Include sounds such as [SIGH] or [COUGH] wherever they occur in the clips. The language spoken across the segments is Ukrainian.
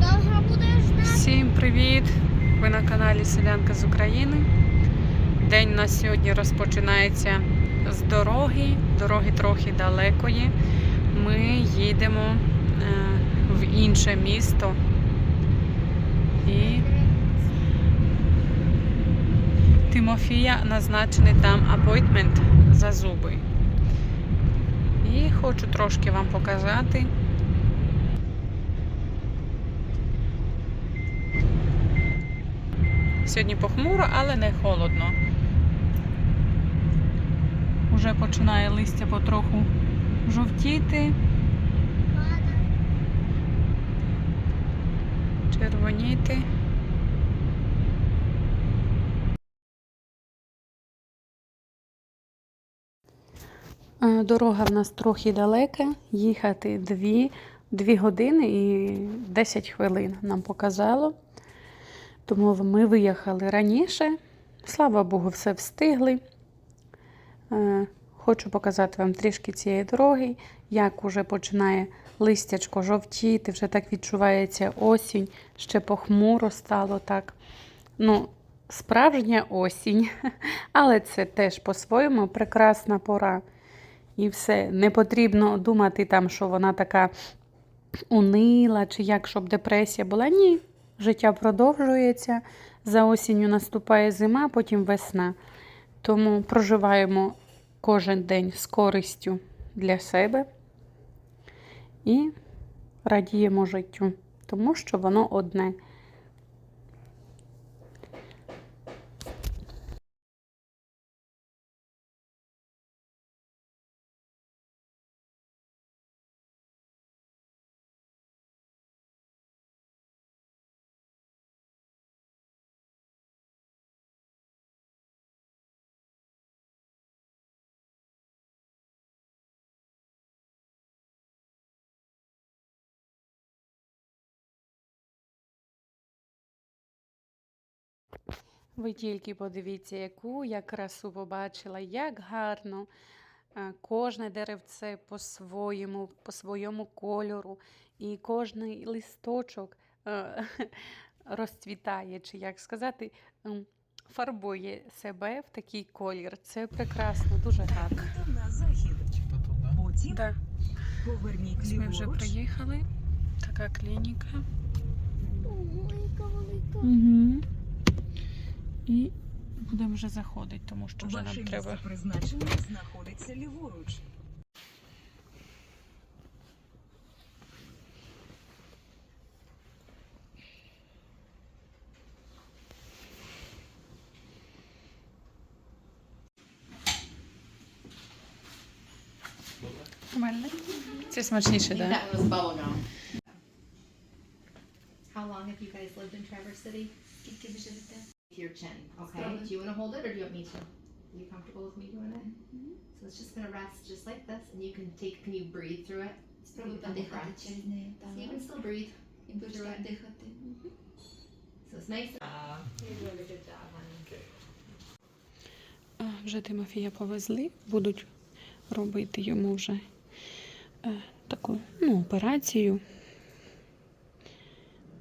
довго будеш ждати? Всім привіт! Ви на каналі Селянка з України. День у нас сьогодні розпочинається з дороги. Дороги трохи далекої. Ми їдемо е, в інше місто. І Тимофія назначений там апойтмент за зуби. І хочу трошки вам показати. Сьогодні похмуро, але не холодно. Уже починає листя потроху жовтіти, червоніти. Е, Дорога в нас трохи далека, їхати 2, 2 години і 10 хвилин нам показало. Тому ми виїхали раніше. Слава Богу, все встигли. Е, Хочу показати вам трішки цієї дороги, як уже починає листячко жовтіти, вже так відчувається осінь, ще похмуро стало так. Ну, справжня осінь, [LAUGHS] але це теж по-своєму прекрасна пора. І все, не потрібно думати там, що вона така унила, чи як, щоб депресія була. Ні, життя продовжується. За осінню наступає зима, потім весна. Тому проживаємо кожен день з користю для себе і радіємо життю, тому що воно одне. Ви тільки подивіться, яку я красу побачила, як гарно. Е, Кожне деревце по-своєму, по своєму кольору, і кожний листочок е, [LAUGHS] розцвітає, чи як сказати, фарбує себе в такий колір. Це прекрасно, дуже гарно. на захід. Потім Да. поверніть Ми вже приїхали. Така клініка. Велика, велика. Угу. І будемо вже заходити, тому що вже Ваше нам треба. місце призначення знаходиться ліворуч. Нормально. Це смачніше, так? that was bubblegum. How long have you guys lived in Traverse City? Your chin, okay? Do you want to hold it or do you want me to? Are you comfortable with me doing it? So it's just going to rest just like this and you can take, can you breathe through it? Спробуй Take подихати breath. через неї. So you can still breathe. І будеш так дихати. So it's nice. Uh, you're doing a good job, honey. А, Вже Тимофія повезли, будуть робити йому вже е, таку ну, операцію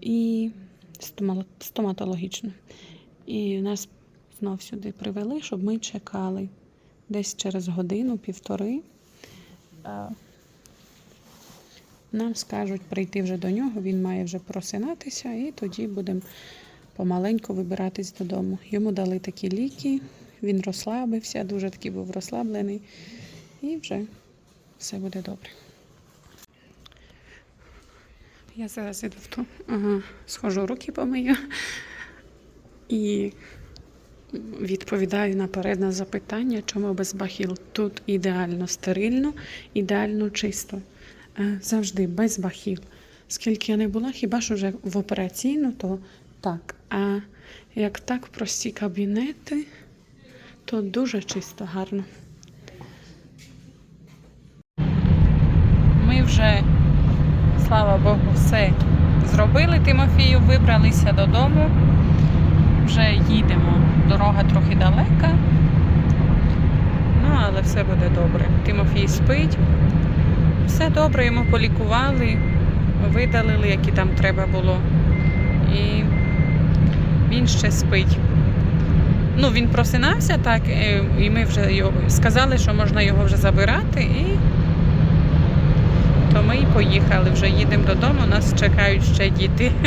і стомало- стоматологічну. І нас знов сюди привели, щоб ми чекали десь через годину-півтори. Нам скажуть прийти вже до нього, він має вже просинатися, і тоді будемо помаленьку вибиратись додому. Йому дали такі ліки, він розслабився, дуже такий був розслаблений, і вже все буде добре. Я зараз іду в ту, ага, схожу руки помию і відповідаю наперед на запитання, чому без бахіл. Тут ідеально стерильно, ідеально чисто. Е, Завжди без бахіл. Скільки я не була, хіба що вже в операційну, то так. А як так, прості кабінети, то дуже чисто, гарно. Ми вже, слава Богу, все зробили Тимофію, вибралися додому. Вже їдемо. Дорога трохи далека. Ну, але все буде добре. Тимофій спить. Все добре, йому полікували. видалили, які там треба було. І він ще спить. Ну, він просинався так, е, і ми вже його сказали, що можна його вже забирати, і то ми і поїхали. Вже їдемо додому, нас чекають ще діти. [LAUGHS]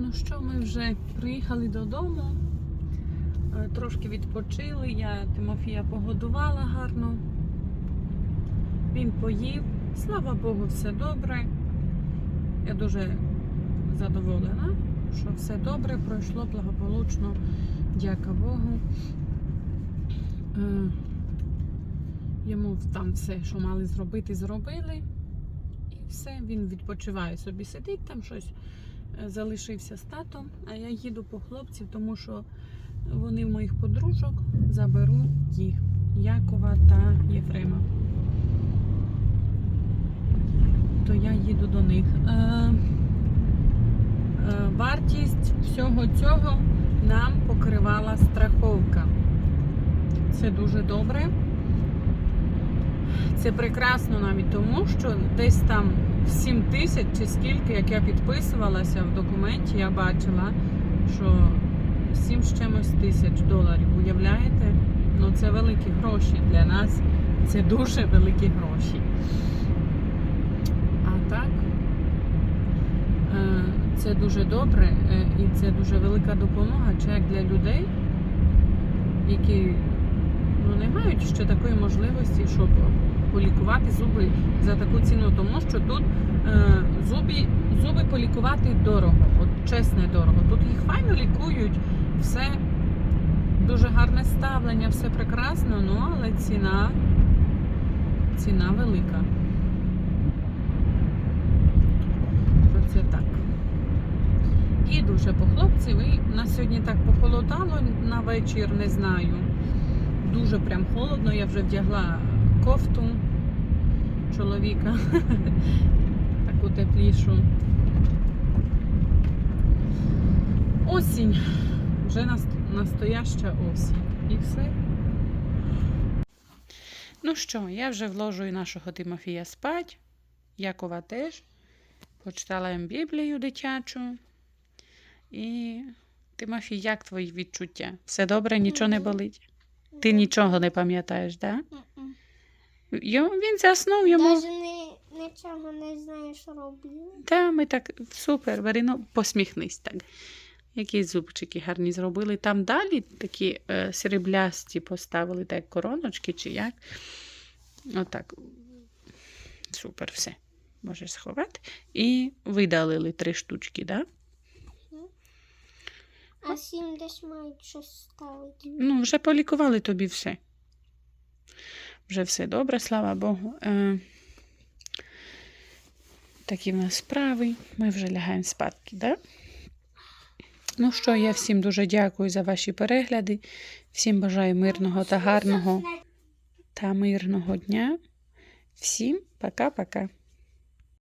Ну що, ми вже приїхали додому, е, трошки відпочили. Я Тимофія погодувала гарно. Він поїв. Слава Богу, все добре. Я дуже задоволена, що все добре пройшло благополучно. Дяка Богу. Е, Йому там все, що мали зробити, зробили. І все, він відпочиває собі, сидить там щось залишився з татом, а я їду по хлопців, тому що вони в моїх подружок заберу їх Якова та Єфрема. То я їду до них. Е, е, вартість всього цього нам покривала страховка. Це дуже добре. Це прекрасно навіть тому, що десь там 7 тисяч чи скільки, як я підписувалася в документі, я бачила, що 7 з чимось тисяч доларів. Уявляєте? Ну це великі гроші для нас. Це дуже великі гроші. А так, е, це дуже добре е, і це дуже велика допомога, чи як для людей, які ну, не мають ще такої можливості, щоб полікувати зуби за таку ціну, тому що тут е, зуби, зуби полікувати дорого, от чесне дорого. Тут їх файно лікують, все дуже гарне ставлення, все прекрасно, ну але ціна, ціна велика. То це так. Їду вже по хлопців і на сьогодні так похолодало на вечір, не знаю. Дуже прям холодно, я вже вдягла кофту чоловіка, [LAUGHS] таку теплішу. Осінь. Вже настояща осінь. І все. Ну що, я вже вложую нашого Тимофія спать. Якова теж. Почитала їм Біблію дитячу. І Тимофій, як твої відчуття? Все добре, нічого не болить? Ти нічого не пам'ятаєш, так? Да? Мгм. Він заснув йому. Даже не, нічого не знаю, що робили. Та ми так супер, Варіно, посміхнись так. Які зубчики гарні зробили. Там далі такі е, сріблясті поставили, так короночки чи як. Отак. Супер, все. Можеш сховати. І видалили три штучки, так? Да? А сім десь мають щось ставити. Ну, вже полікували тобі все. Вже все добре, слава Богу. Е, такі в нас справи. Ми вже лягаємо спадки, да? Ну що, я всім дуже дякую за ваші перегляди. Всім бажаю мирного та гарного та мирного дня. Всім пока-пока.